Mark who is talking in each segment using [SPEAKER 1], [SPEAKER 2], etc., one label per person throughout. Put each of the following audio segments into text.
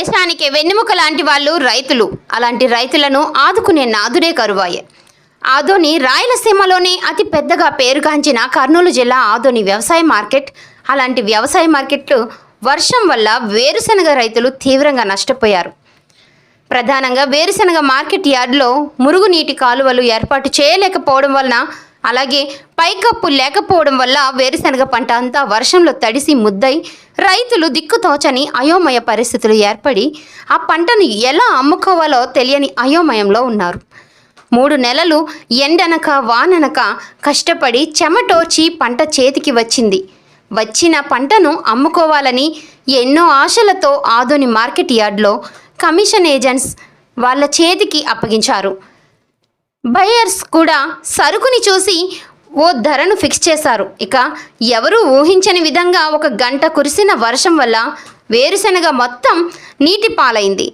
[SPEAKER 1] దేశానికి వెన్నెముక లాంటి వాళ్ళు రైతులు. అలాంటి రైతులను ఆదుకునే నాదుడే కరువాయే. ఆదోని రాయలసీమలోనే అతి పెద్దగా పేరుగాంచిన కర్నూలు జిల్లా ఆదోని వ్యవసాయ మార్కెట్. అలాంటి వ్యవసాయ మార్కెట్లు వర్షం వల్ల వేరుశనగ రైతులు తీవ్రంగా నష్టపోయారు. ప్రధానంగా వేరుశనగ మార్కెట్ యార్డ్లో మురుగునీటి కాలువలు ఏర్పాటు చేయలేకపోవడం వలన అలాగే పైకప్పు లేకపోవడం వల్ల వేరుశనగ పంట అంతా వర్షంలో తడిసి ముద్దై రైతులు దిక్కుతోచని అయోమయ పరిస్థితులు ఏర్పడి ఆ పంటను ఎలా అమ్ముకోవాలో తెలియని అయోమయంలో ఉన్నారు. మూడు నెలలు ఎండనక వాననక కష్టపడి చెమటోర్చి పంట చేతికి వచ్చింది. వచ్చిన పంటను అమ్ముకోవాలని ఎన్నో ఆశలతో ఆదోని మార్కెట్ యార్డ్లో కమిషన్ ఏజెంట్స్ వాళ్ళ చేతికి అప్పగించారు. బయర్స్ కూడా సరుకుని చూసి ఓ ధరను ఫిక్స్ చేశారు. ఇక ఎవరూ ఊహించని విధంగా ఒక గంట కురిసిన వర్షం వల్ల వేరుశనగ మొత్తం నీటి పాలైంది.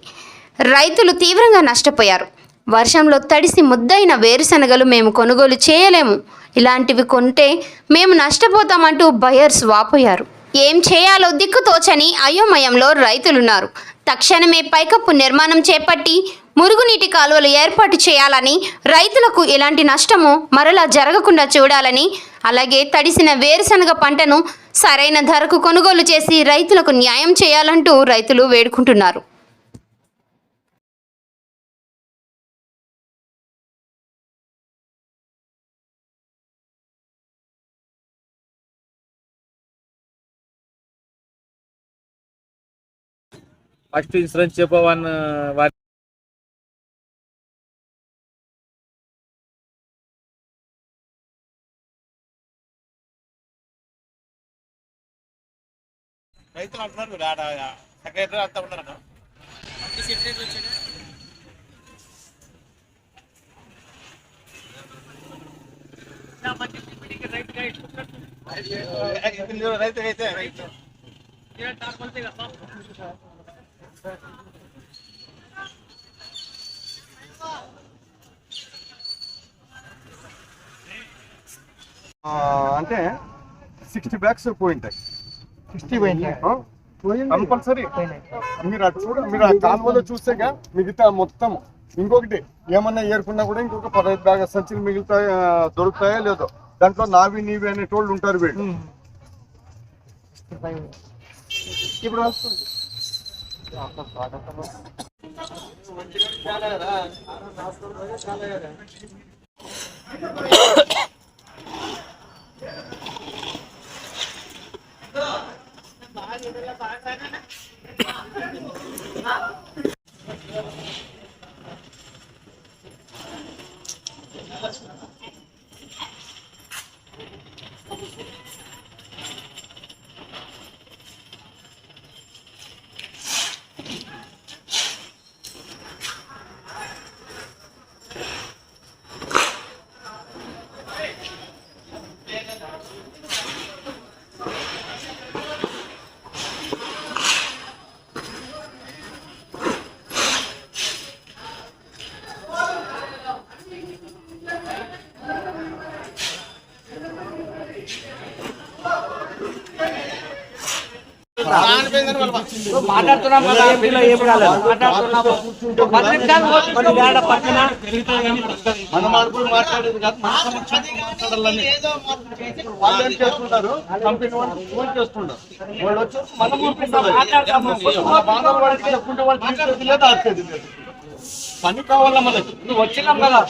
[SPEAKER 1] రైతులు తీవ్రంగా నష్టపోయారు. వర్షంలో తడిసి ముద్దైన వేరుశనగలు మేము కొనుగోలు చేయలేము. ఇలాంటివి కొంటే మేము నష్టపోతామంటూ బయర్స్ వాపోయారు. ఏం చేయాలో దిక్కుతోచని అయోమయంలో రైతులున్నారు. తక్షణమే పైకప్పు నిర్మాణం చేపట్టి మురుగునీటి కాలువలు ఏర్పాటు చేయాలని రైతులకు ఇలాంటి నష్టము మరలా జరగకుండా చూడాలని అలాగే తడిసిన వేరుశనగ పంటను సరైన ధరకు కొనుగోలు చేసి రైతులకు న్యాయం చేయాలంటూ రైతులు వేడుకుంటున్నారు.
[SPEAKER 2] ఫస్ట్ ఇన్సూరెన్స్ చెప్పవన్ వారి
[SPEAKER 3] అంటున్నారు మీరు. ఆడ సెక్రటరీ అంతా ఉన్నారు రైతు అయితే రైతు
[SPEAKER 4] ఆ, అంటే సిక్స్టీ బ్యాగ్స్ పోయింటాయి.
[SPEAKER 5] సిక్స్టీ పోయింది.
[SPEAKER 4] కంపల్సరీ. మీరు అటు చూడ మీరు ఆ కాలువలో చూస్తేగా మిగతా మొత్తం ఇంకొకటి ఏమన్నా ఏరుకున్నా కూడా ఇంకొక పదహైదు బ్యాగ్ సంచులు మిగులుతాయి ఆ, దొరుకుతాయో లేదో. దాంట్లో నావి నీవి అనేటోళ్ళు ఉంటారు వీళ్ళు.
[SPEAKER 5] ఇప్పుడు వస్తుంది.
[SPEAKER 3] మాట్లాడుతున్నాం కదా పిల్ల ఏం కాలేదు మాట్లాడుతున్నాము పది నిమిషాలు కొన్ని వేడ పక్కన
[SPEAKER 4] మనం అనుకుని మాట్లాడేది కాదు మన సమక్షంలో మాట్లాడాలని. వాళ్ళు ఏం చేస్తుంటారు? కంపెనీ వాళ్ళు ఫోన్ చేస్తుంటారు. వాళ్ళు వచ్చి మనం పంపిస్తారు మన బాధలు వాళ్ళకి చెప్పుకుంటే వాళ్ళు తీసేది లేదు ఆర్చేది లేదు. పని కావాలా మనకి?
[SPEAKER 3] నువ్వు వచ్చినాం కదా.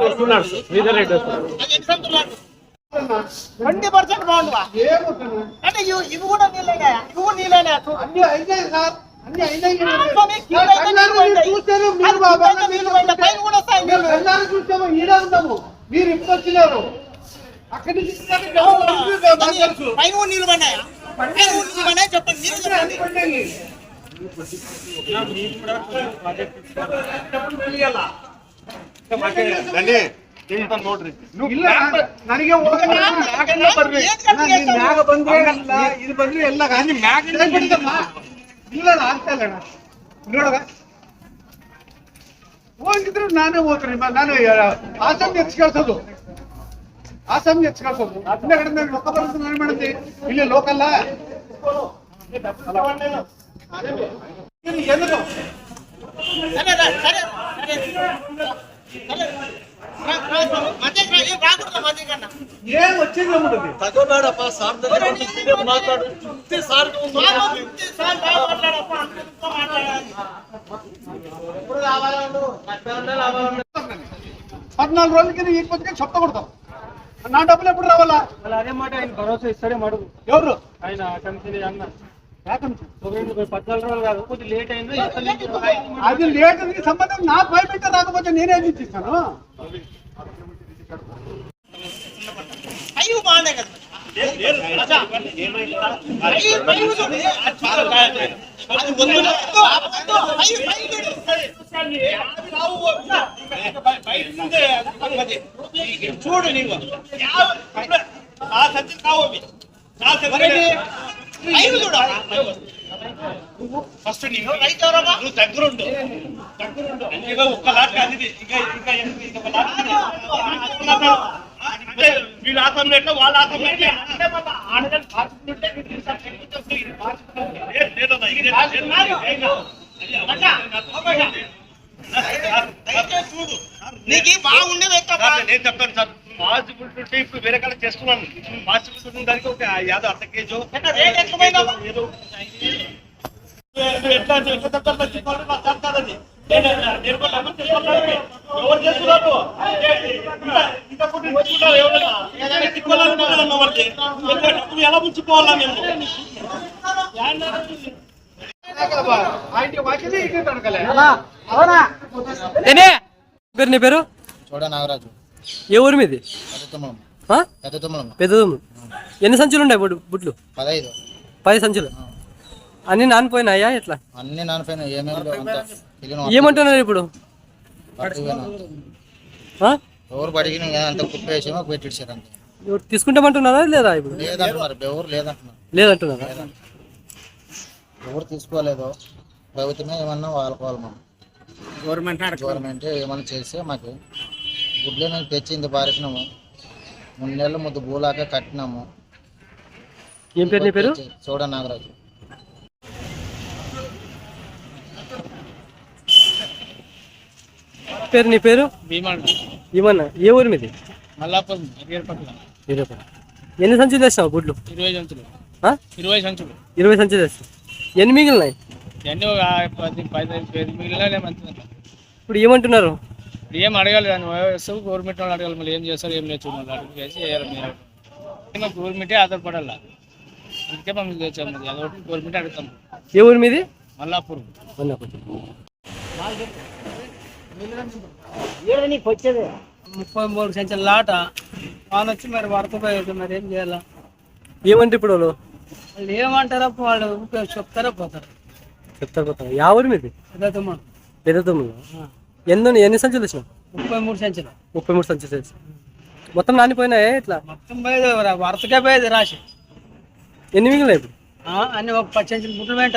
[SPEAKER 3] వస్తున్నాడు శ్రీధర్ రెడ్డి వస్తున్నాడు.
[SPEAKER 5] ట్వంటీ పర్సెంట్ బాగుండువా అంటే ఇవి ఇవి కూడా నీళ్ళైనా ఇవి కూడా నీళ్ళైనా
[SPEAKER 6] అన్ని అయినాయి సార్. అన్ని అయినాయి మీరు
[SPEAKER 5] చూస్తేనే పోయిందా? పైన కూడా వస్తాయి.
[SPEAKER 6] వెళ్ళాలి చూస్తాము ఈడే ఉన్నాము. మీరు ఇప్పుడు వచ్చినారు. అక్కడి నుంచి
[SPEAKER 5] పైన కూడా నీళ్ళు పడినాయా చెప్పండి మీరు చెప్పండి.
[SPEAKER 6] చెప్పండి.
[SPEAKER 4] ನೋಡ್ರಿ
[SPEAKER 6] ನನಗೆ ಮ್ಯಾಗ ಬಂದ್ರೆ ಇದು ಬಂದ್ರೆ ಎಲ್ಲ ಮ್ಯಾಗ ಇಲ್ಲ ಆಗ್ತಾ ಇಲ್ಲ ನೋಡಗ ಹೋಗಿದ್ರು ನಾನೇ ಹೋಗ್ತೀನಿ ನಾನು ಹಾಸನ್ ಹೆಚ್ಚು ಕಳ್ಸೋದು ಹಾಸನ್ ಹೆಚ್ಚು ಕಳ್ಸೋದು ಅದನ್ನ ಕಡೆ ಲೋಕ ಬರೋದು ನಾನು ಮಾಡ್ತೀನಿ ಇಲ್ಲಿ ಲೋಕಲ್ಲ
[SPEAKER 5] ಸರಿ ఏం
[SPEAKER 6] వచ్చేది
[SPEAKER 4] తగ్గడాడప్ప సార్ దగ్గర మాట్లాడు. సార్
[SPEAKER 6] పద్నాలుగు రోజుల కింద ఈ పొద్దుకే చెప్తా కొడతాం. నా డబ్బులు ఎప్పుడు రావాలా?
[SPEAKER 3] అదే మాట ఆయన భరోసా ఇస్తారేమో అడుగు.
[SPEAKER 6] ఎవరు?
[SPEAKER 3] ఆయన కంపెనీ అన్న.
[SPEAKER 6] అది లేట్ సంబంధం నాకు భయపెట్టే రాకపోతే నేనేం ఇచ్చిస్తాను
[SPEAKER 5] అయ్యో బాగానే కదా. చూడు. నీవు. ఆ సత్యం కావు చూడు. ఫస్ట్ నీవు? నువ్వు దగ్గరుండు. దగ్గరుండు. ఇక ఒక్క లాట్ కాదు. ఇక ఇక ఇక ఒక లాట్ ఇది. అంటే వీళ్ళ ఆసం ఎట్లా? వాళ్ళ ఆసం చూడు. నీకు బాగుండే నేను చెప్తాను సార్. పాసిబిలిటీ ఇప్పుడు వేరే కాడ చేస్తున్నాను. పాసిబిలిటీ దానికి ఒక యాదో అర్ధ కేజీ ఎట్లా చెప్తారు. ఎవరు చేస్తున్నారు? తెచ్చుకుంటారు ఎవరైనా? ఎవరికి డబ్బులు ఎలా ముంచుకోవాలా మేము?
[SPEAKER 6] ఆయన వాకిలి ఇక్కడ తడకలే
[SPEAKER 7] ఏనే? పేరు నీ పేరు?
[SPEAKER 8] చూడ నాగరాజు.
[SPEAKER 7] ఏ ఊరు మీది?
[SPEAKER 8] పెద్ద
[SPEAKER 7] ఎన్ని సంచులు ఉన్నాయి బుడ్లు
[SPEAKER 8] పదహైదు.
[SPEAKER 7] పది సంచులు? అన్ని నానిపోయినాయా ఎట్లా?
[SPEAKER 8] అన్ని నానిపోయిన ఏమేమి లేవు అంతా. తెలియని
[SPEAKER 7] ఏమంటున్నారు ఇప్పుడు?
[SPEAKER 8] ఎవరు పడిగిన అంత కుప్పేసేమో పెట్టించారు అంతే.
[SPEAKER 7] ఎవరు తీసుకుంటామంటున్నారా లేదా ఇప్పుడు?
[SPEAKER 8] లేదంటున్నారు. ఎవరు లేదంటున్నారు.
[SPEAKER 7] లేదంటున్నారా?
[SPEAKER 8] ఎవరు తీసుకోలేదో. ప్రభుత్వమే ఏమన్నా వాళ్ళకోవాలి మనం. గవర్నమెంట్ గవర్నమెంట్ ఏమన్నా చేస్తే మాకు గుడ్లే మేము తెచ్చి ఇంత పారేసినాము. మూడు నెలలు ముద్దు భూలాక కట్టినాము.
[SPEAKER 7] ఏం పేరు నీ పేరు?
[SPEAKER 8] చూడ నాగరాజు.
[SPEAKER 7] పేరు నీ పేరు? ఏమన్నా ఏ ఊరు మీది?
[SPEAKER 3] మల్లాపురం
[SPEAKER 7] ఎన్ని సంచులు తెస్తావు బుడ్లు
[SPEAKER 3] ఇరవై సంచులు.
[SPEAKER 7] ఆ?
[SPEAKER 3] ఇరవై సంచులు.
[SPEAKER 7] ఇరవై సంచులు తెస్తావు ఎన్ని మిగిలినాయి?
[SPEAKER 3] ఎన్ని ఒక పది పది పది మిగిలిన మంచిది
[SPEAKER 7] ఇప్పుడు ఏమంటున్నారు?
[SPEAKER 3] ఏం అడగాలి దాన్ని? వస్తావు గవర్నమెంట్ వాళ్ళు అడగాలి మళ్ళీ ఏం చేస్తారు ఏం లేదు చూడాలి అడుగు వేసి చేయాలి మీరు. గవర్నమెంటే ఆధారపడాలి? అందుకే మేము చేసాము అది అదొకటి గవర్నమెంట్ అడుగుతాం.
[SPEAKER 7] ఏ ఊరు మీది?
[SPEAKER 3] మల్లాపురం.
[SPEAKER 7] మన్నాపురం.
[SPEAKER 3] ముప్పై మూడు సంచుల లాట. వాన వచ్చి మరి వరకపోయేది మరి ఏం చేయాలా?
[SPEAKER 7] ఏమంటే ఇప్పుడు వాళ్ళు?
[SPEAKER 3] వాళ్ళు ఏమంటారా వాళ్ళు చెప్తారా పోతారు.
[SPEAKER 7] చెప్తారు పోతారు. యా ఊరు మీది?
[SPEAKER 3] అదే మనం
[SPEAKER 7] పెద్ద తమ్ముడు? ఎన్ని ఎన్ని సంచులు తెచ్చినావు?
[SPEAKER 3] ముప్పై మూడు సంచులు.
[SPEAKER 7] ముప్పై మూడు సంచులు మొత్తం నానిపోయినాయా ఇట్లా?
[SPEAKER 3] మొత్తం పోయేది వరసగా పోయేది రాసి
[SPEAKER 7] ఎన్ని మిగిలినాయి ఇప్పుడు?
[SPEAKER 3] ఆ, అన్ని ఒక పది సంచులు గుడ్లు వెంట